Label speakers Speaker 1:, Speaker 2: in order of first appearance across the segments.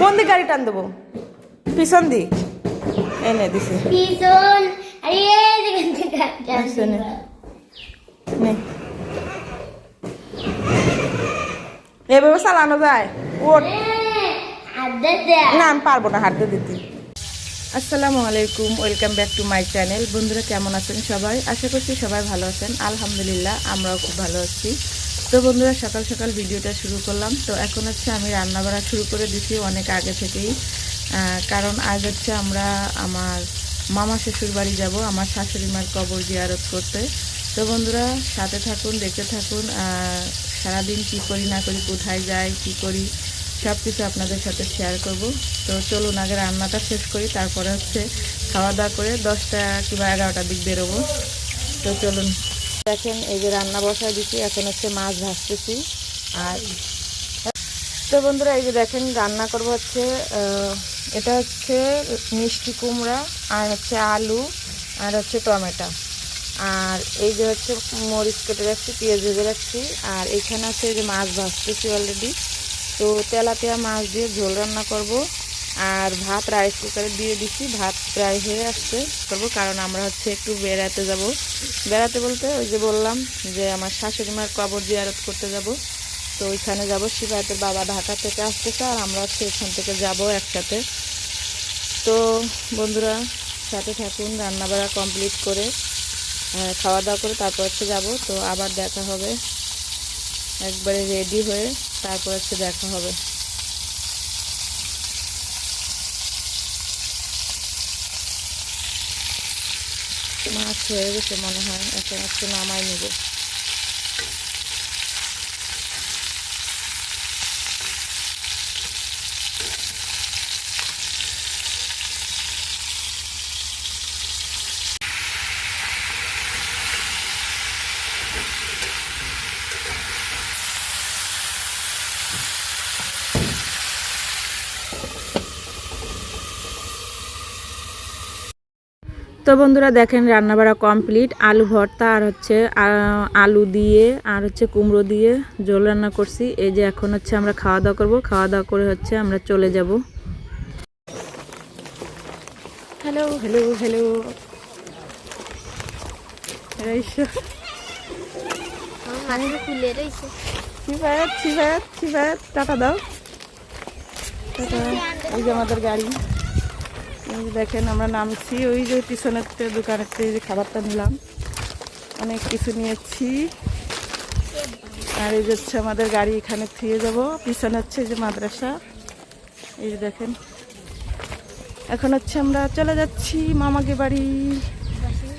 Speaker 1: কোন দিক গাড়ি টান দেবো পিছন দিক। এনে দিছে।
Speaker 2: পিছন। আরে থেকে
Speaker 1: আচ্ছা, নে। নে এভাবে চালানো যায়। ওট না আমি পারব না হাঁটতে দিতে। আসসালামু আলাইকুম welcome back to my channel. বন্ধুরা কেমন আছেন সবাই? আশা করছি সবাই ভালো আছেন। আলহামদুলিল্লাহ আমরাও খুব ভালো আছি। তো বন্ধুরা, সকাল সকাল ভিডিওটা শুরু করলাম। তো এখন হচ্ছে আমি রান্না বাড়া শুরু করে দিছি অনেক আগে থেকেই। কারণ আজ হচ্ছে আমরা আমার মামা শ্বশুর বাড়ি যাব, আমার শাশুড়ি মার কবর জিয়ারত করতে। তো বন্ধুরা, সাথে থাকুন, দেখতে থাকুন সারাদিন কি করি, না করি, কোথায় যাই, কি করি সব কিছু আপনাদের সাথে শেয়ার করব। তো চলুন, আগে রান্নাটা শেষ করি, তারপরে হচ্ছে খাওয়া দাওয়া করে দশটা কিংবা এগারোটার দিক বেরোবো। তো চলুন। দেখেন, এই যে রান্না বসায় দিচ্ছি এখন হচ্ছে মাছ ভাজতেছি। আর তো বন্ধুরা, এই যে দেখেন, রান্না করব হচ্ছে এটা হচ্ছে মিষ্টি কুমড়া, আর হচ্ছে আলু, আর হচ্ছে টমেটো। আর এই যে হচ্ছে মরিচ কেটে রাখছি, পেঁয়াজ ভেজে রাখছি, আর এখানে আছে এই যে মাছ ভাজতেছি অলরেডি তো তেলাপিয়া মাছ দিয়ে ঝোল রান্না করব। আর ভাত রাইস কুকারে দিয়ে দিছি। ভাত প্রায় হয়ে আসছে। করব কারণ আমরা হচ্ছে একটু বেড়াতে যাব। বেড়াতে বলতে ওই যে বললাম যে আমার শাশুড়ি মার কবর জিয়ারত করতে যাব। তো ওইখানে যাব। শিবায়তের বাবা ঢাকা থেকে আসতেছে আর আমরা হচ্ছে এখান থেকে যাব একসাথে। তো বন্ধুরা, সাথে থাকুন, রান্নাবাড়া কমপ্লিট করে খাওয়া দাওয়া করে তারপর হচ্ছে যাব। তো আবার দেখা হবে। একবারে রেডি হয়ে তারপর হচ্ছে দেখা হবে মাছ হয়ে গেছে মনে হয়। এখন একটু নামাই নিব। তো বন্ধুরা দেখেন রান্নাবাড়া কমপ্লিট আলু ভর্তা আর হচ্ছে আলু দিয়ে আর হচ্ছে কুমড়ো দিয়ে জল রান্না করছি। এই যে এখন হচ্ছে আমরা খাওয়া দাওয়া করব খাওয়া দাওয়া করে হচ্ছে আমরা চলে যাব। হ্যালো হ্যালো হ্যালো
Speaker 2: মানে
Speaker 1: টাটা দাও। টাটা এই যে আমাদের গাড়ি। দেখেন, আমরা নামছি ওই যে পিছনের দোকানের যে খাবারটা নিলাম। অনেক কিছু নিয়েছি। আর এই যে হচ্ছে আমাদের গাড়ি এখানে থুয়ে যাব। পিছনে হচ্ছে যে মাদ্রাসা। এই যে দেখেন। এখন হচ্ছে আমরা চলে যাচ্ছি মামাকে বাড়ি।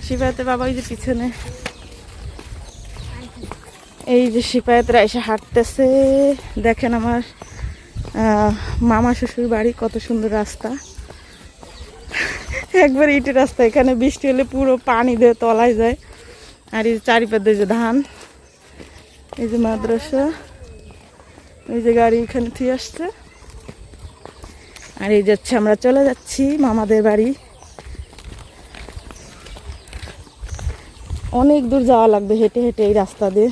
Speaker 1: শিবায়তের বাবা ওই যে পিছনে। এই যে শিপায়াতরা এসে হাঁটতেছে। দেখেন আমার মামা শ্বশুর বাড়ি, কত সুন্দর রাস্তা। একবার ইটের রাস্তা, এখানে বৃষ্টি হলে পুরো পানি দিয়ে তলায় যায়। আর এই চারিপাশে যে ধান, এই যে মাদ্রাসা, এই যে গাড়ি এখানে থেকে আসছে। আর এই যাচ্ছে আমরা চলে যাচ্ছি মামাদের বাড়ি। অনেক দূর যাওয়া লাগবে হেঁটে হেঁটে এই রাস্তা দিয়ে।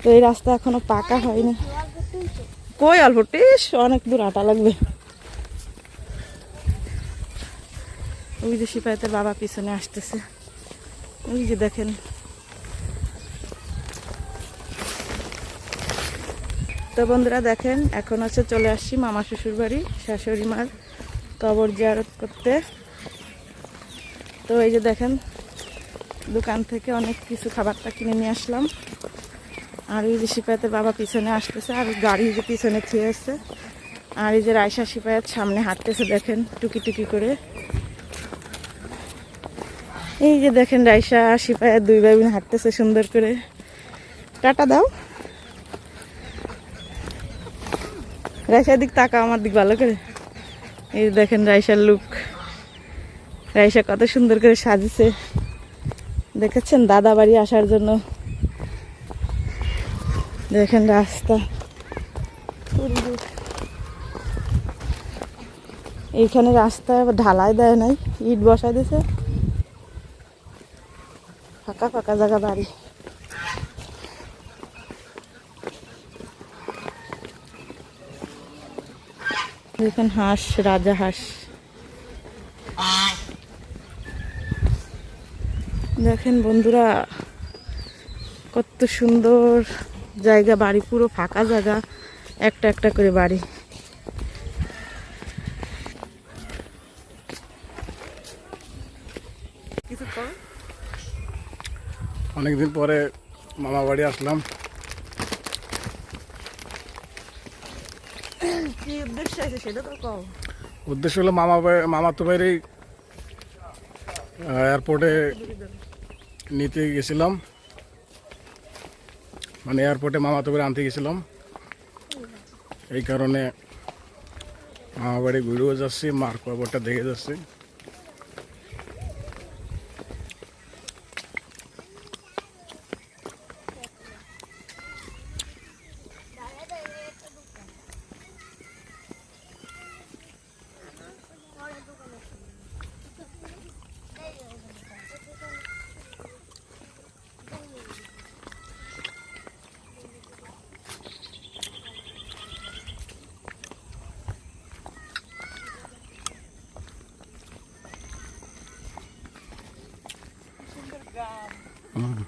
Speaker 1: তো এই রাস্তা এখনও পাকা হয়নি। কই অল্প অনেক দূর হাঁটা লাগবে। ওই যে সিপাহিতের বাবা পিছনে আসতেছে। ওই যে দেখেন। তো বন্ধুরা দেখেন, এখন হচ্ছে চলে আসছি মামা শ্বশুর বাড়ি, শাশুড়ি মার কবর জিয়ারত করতে। তো এই যে দেখেন, দোকান থেকে অনেক কিছু খাবারটা কিনে নিয়ে আসলাম। আর এই যে শিপায়াতের বাবা পিছনে আসতেছে, আর গাড়ি যে পিছনে খেয়ে আসছে আর এই যে রায়সা শিপায়াত সামনে হাঁটতেছে, দেখেন, টুকি টুকি করে। এই যে দেখেন রায়সা শিপায়াত দুই ভাই বোন হাঁটতেছে সুন্দর করে। টাটা দাও। রায়সার দিক তাকা আমার দিক ভালো করে। এই দেখেন রায়সার লুক রায়সা কত সুন্দর করে সাজিছে। দেখেছেন দাদা বাড়ি আসার জন্য? দেখেন রাস্তা। এইখানে রাস্তা ঢালাই দেয় নাই, ইট বসাই দিছে। ফাঁকা ফাঁকা জায়গা বাড়ি হাঁস, রাজা হাঁস। দেখেন বন্ধুরা, কত সুন্দর জায়গা, বাড়ি পুরো ফাঁকা জায়গা, একটা একটা করে বাড়ি কিছু কর
Speaker 3: অনেকদিন পরে মামা বাড়ি আসলাম।
Speaker 1: উদ্দেশ্য
Speaker 3: হলো মামা মামা তো বাইরেই এয়ারপোর্টে নিতে গেছিলাম। মানে এয়ারপোর্টে মামা তো বাড়ি আনতে গেছিলাম। এই কারণে মামা বাড়ি ঘুরেও যাচ্ছি মার খবরটা দেখে যাচ্ছি হুম।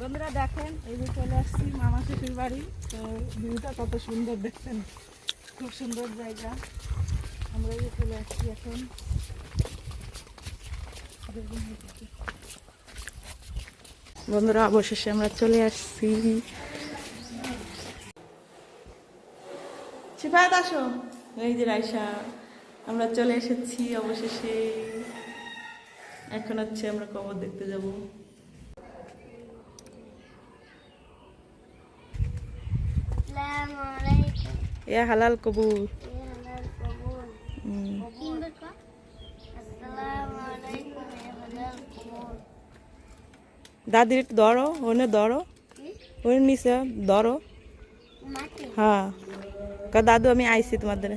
Speaker 1: বন্ধুরা দেখেন, এই যে চলে আসছি মামা বাড়ি। তো কত সুন্দর দেখছেন। খুব সুন্দর জায়গা। আমরা এই চলে আসছি এখন। বন্ধুরা, অবশেষে আমরা চলে আসছি। আসো। এই যে আমরা চলে এসেছি অবশেষে। এখন হচ্ছে আমরা কবর দেখতে যাব। এ হালাল
Speaker 2: কবুর
Speaker 1: দাদির একটু ধরো ওনে ধরো। ওর নিচে ধরো। হ্যাঁ। দাদু আমি আইছি তোমাদের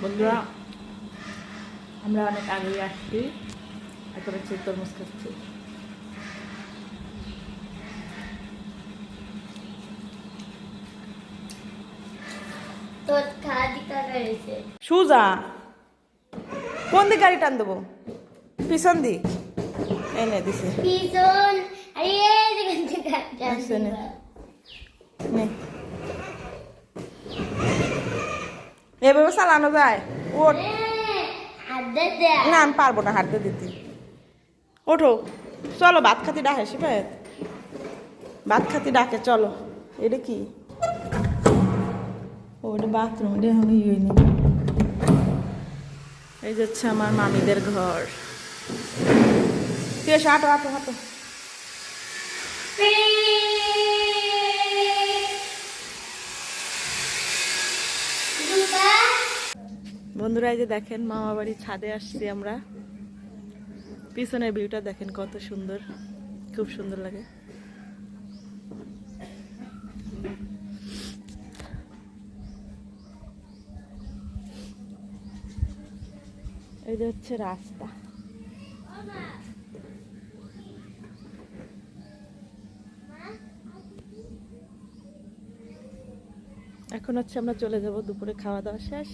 Speaker 1: বন্ধুরা আমরা অনেক আগেই আসছি। হচ্ছে তরমুজ খাচ্ছি
Speaker 2: তোর খাদি কাটা হয়েছে
Speaker 1: সুজা কোন দিক গাড়ি টান দেবো পিছন দিক। এনে দিছে।
Speaker 2: পিছন
Speaker 1: এভাবে চালানো যায়। ওঠ। না আমি পারব না হাঁটতে দিতে। ওঠো। চলো ভাত খাতি ডাকে শিবায়ত। ভাত খাতি ডাকে চলো। এটা কি? বাথরুম, এটা এখন ইয়ে নেই এই যাচ্ছে আমার মামিদের ঘর। ঠিক আছে, হাঁটো হাঁটো হাঁটো। বন্ধুরা, এই যে দেখেন, মামা বাড়ির ছাদে আসছি আমরা। পিছনের ভিউটা দেখেন কত সুন্দর। খুব সুন্দর লাগে। এই যে হচ্ছে রাস্তা। এখন হচ্ছে আমরা চলে যাব দুপুরে খাওয়া দাওয়া শেষ।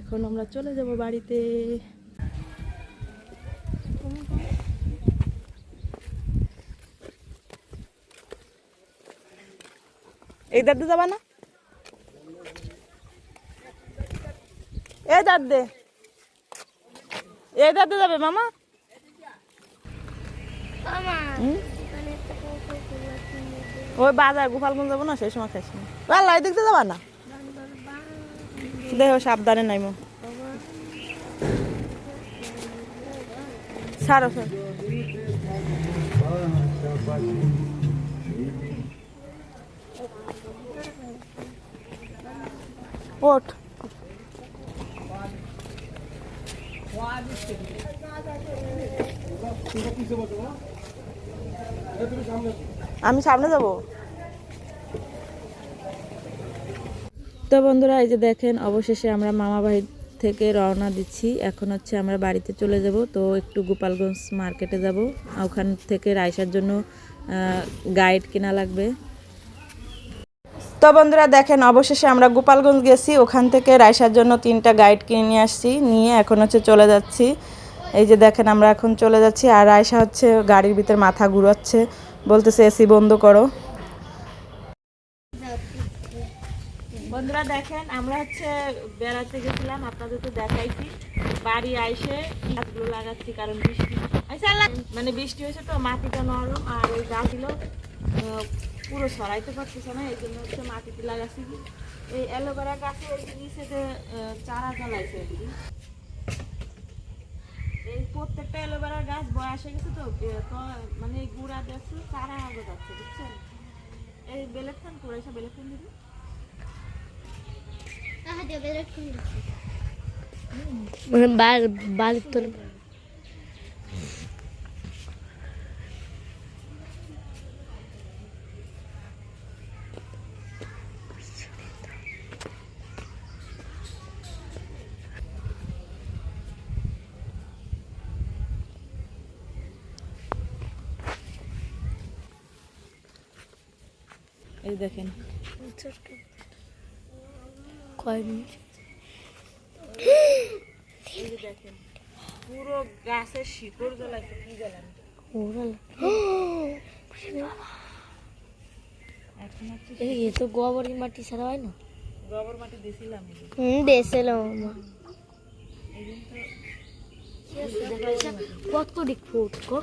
Speaker 1: এখন আমরা চলে যাব বাড়িতে। এই দাদু যাবা না? এই দাদে এই দাদু যাবে মামা।
Speaker 2: দে।
Speaker 1: ওই বাজার গোপালগঞ্জ যাব না সেই সময় খাইছি ভালো দেখতে যাবা না। দেহ সাবধানে নাইমো। ছাড়ো ছাড়ো। ওঠ। আমি সামনে যাব। তো বন্ধুরা, এই যে দেখেন, অবশেষে আমরা মামা বাড়ি থেকে রওনা দিচ্ছি। এখন হচ্ছে আমরা বাড়িতে চলে যাব। তো একটু গোপালগঞ্জ মার্কেটে যাব। ওখান থেকে রাইসার জন্য গাইড কেনা লাগবে। তো বন্ধুরা দেখেন, অবশেষে আমরা গোপালগঞ্জ গেছি। ওখান থেকে রাইসার জন্য তিনটা গাইড কিনে নিয়ে আসছি, নিয়ে এখন হচ্ছে চলে যাচ্ছি। এই যে দেখেন, আমরা এখন চলে যাচ্ছি আর রাইসা হচ্ছে গাড়ির ভিতরে মাথা ঘুরাচ্ছে। বলতেছে, এসি বন্ধ করো। বন্ধুরা দেখেন, আমরা হচ্ছে বেড়াতে গেছিলাম, আপনাদের তো দেখাইছি। বাড়ি আইসে গাছগুলো লাগাচ্ছি, কারণ বৃষ্টি মানে বৃষ্টি হয়েছে তো, মাটিটা নরম আর ওই গাছগুলো পুরো সরাইতে পারতেছে না এই জন্য হচ্ছে মাটিতে লাগাচ্ছি কি এই অ্যালোভেরা গাছে নিচে যে চারা জ্বালাইছে আর কি। এই প্রত্যেকটা অ্যালোভেরা গাছ বয়স হয়ে গেছে তো তো মানে এই গুড়া দেখছে চারা আগে যাচ্ছে বুঝছেন? এই বেলের খান করে এসে বেলের খান দিবি।
Speaker 2: বালির তোর
Speaker 1: এই দেখেন। পুরো গাছের শিকড় কি
Speaker 2: এ তো গোবর মাটি ছাড়া হয় না?
Speaker 1: গোবর মাটি দিছিলাম।
Speaker 2: হুম কত দিক ফুট কর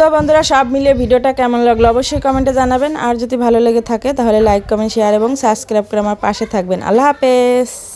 Speaker 1: তো বন্ধুরা, সব মিলিয়ে ভিডিওটা কেমন লাগল অবশ্যই কমেন্টে জানাবেন। আর যদি ভালো লেগে থাকে, তাহলে লাইক কমেন্ট শেয়ার এবং সাবস্ক্রাইব করে আমার পাশে থাকবেন। আল্লাহ হাফেজ।